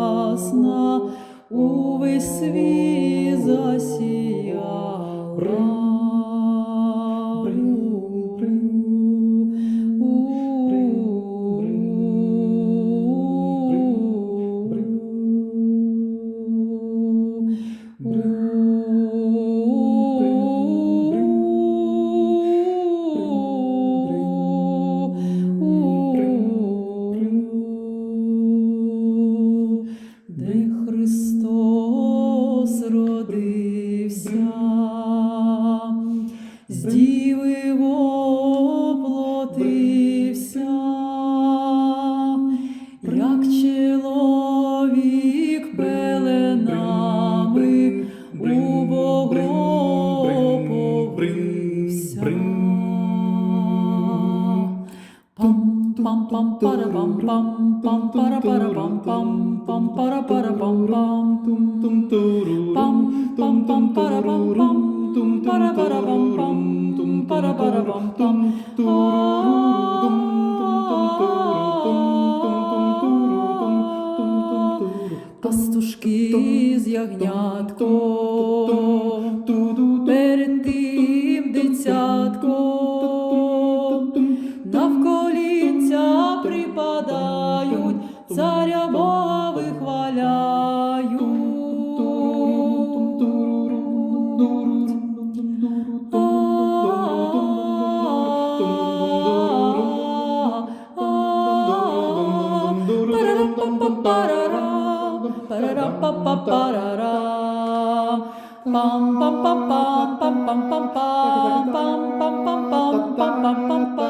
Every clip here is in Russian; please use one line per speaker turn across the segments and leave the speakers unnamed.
ясна увесь свій засіяла.
Пастушки
з ягнятком
припадають,
царя Бога вихваляють. Pam pam pam pam pam pam pam pam pam pam pam pam pam pam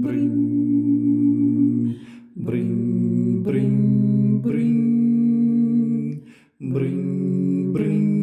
бринь,
бринь, бринь, бринь, бринь, бринь.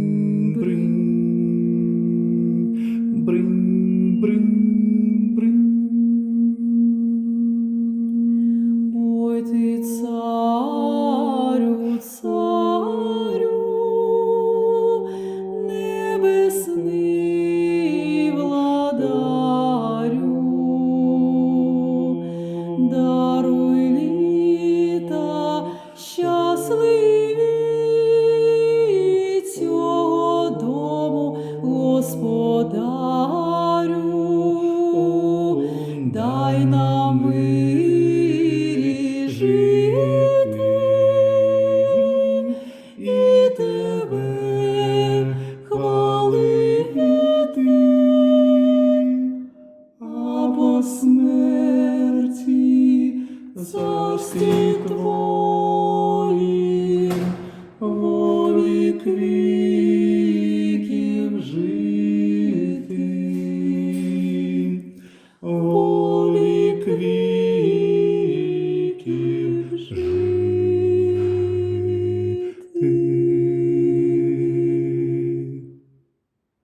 царстві Твоїм во вік віків жити.